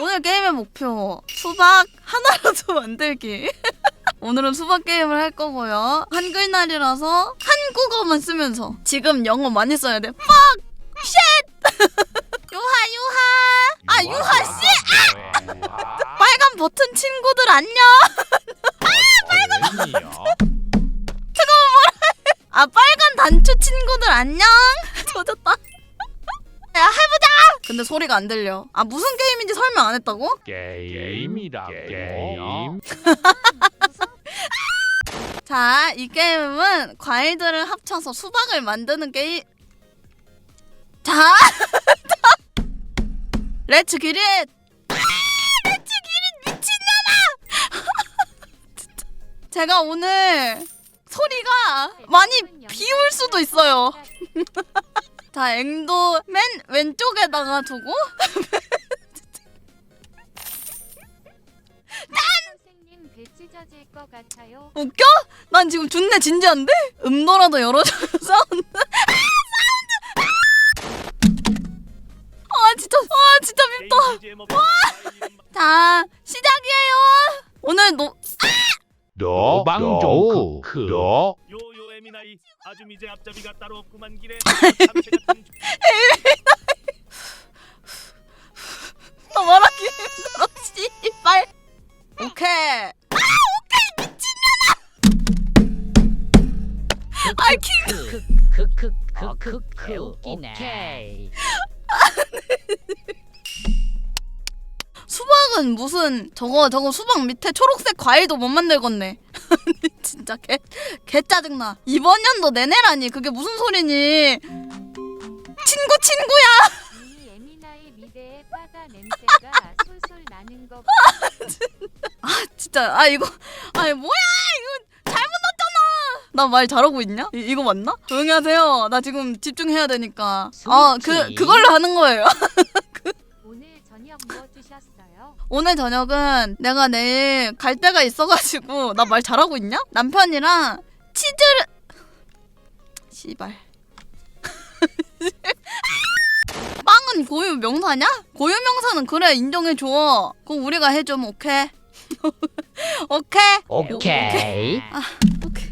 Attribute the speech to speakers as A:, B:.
A: 오늘 게임의 목표 수박 하나라도 만들기. 오늘은 수박 게임을 할 거고요. 한글날이라서 한국어만 쓰면서 지금 영어 많이 써야 돼. fuck, shit, 유하 유하. 아 유하 씨.
B: 아!
A: 빨간 버튼 친구들 안녕.
B: 빨간
A: 아 빨간 단추 친구들 안녕. 조졌다. 야 해보자. 근데 소리가 안 들려. 아 무슨 게임인지 설명 안 했다고?
B: 게임이다 게임
A: 자, 이 게임은 과일들을 합쳐서 수박을 만드는 게임. 자, 렛츠 기릿. 렛츠 기릿 미친년아. 진짜. 제가 오늘 소리가 많이 비울 수도 있어요. 자, 앵도 맨 왼쪽에다가 두고?
C: 선생님 배 찢어질 것 같아요.
A: 웃겨? 난 지금 존내 진지한데? 음도라도 열어줘 사운드 아, 사운드 아 진짜 아 진짜 밉다. 자 시작이에요. 오늘 노
B: 노방종 너
D: 요요 에미나이 아주 미제 앞잡이가 따로 없구만 길에. 참새 같은
A: 나 말하기 힘들어 씨발 오케이. 아 오케이 미친년아! 아이 킹.
E: 크크크크크 웃기네.
A: 수박은 무슨 저거 저거 수박 밑에 초록색 과일도 못 만들겠네. 아니, 진짜 개, 개 짜증나. 이번 연도 내내라니 그게 무슨 소리니? 친구 친구야.
C: 이 에미나의 미대의 바다 냄새가 솔솔 나는 거
A: 아 진짜 아 이거 아니 뭐야 이거 잘못 넣었잖아. 나 말 잘하고 있냐? 이, 이거 맞나? 조용히 하세요. 나 지금 집중해야 되니까. 아 그. 그걸로 하는 거예요.
C: 드셨어요?
A: 오늘 저녁은 내가 내일 갈 데가 있어가지고 나 말 잘하고 있냐? 남편이랑 치즈를 씨발 빵은 고유 명사냐? 고유 명사는 그래 인정해 줘 그거 우리가 해주면 오케이 오케이
E: 오케이.
A: 오케이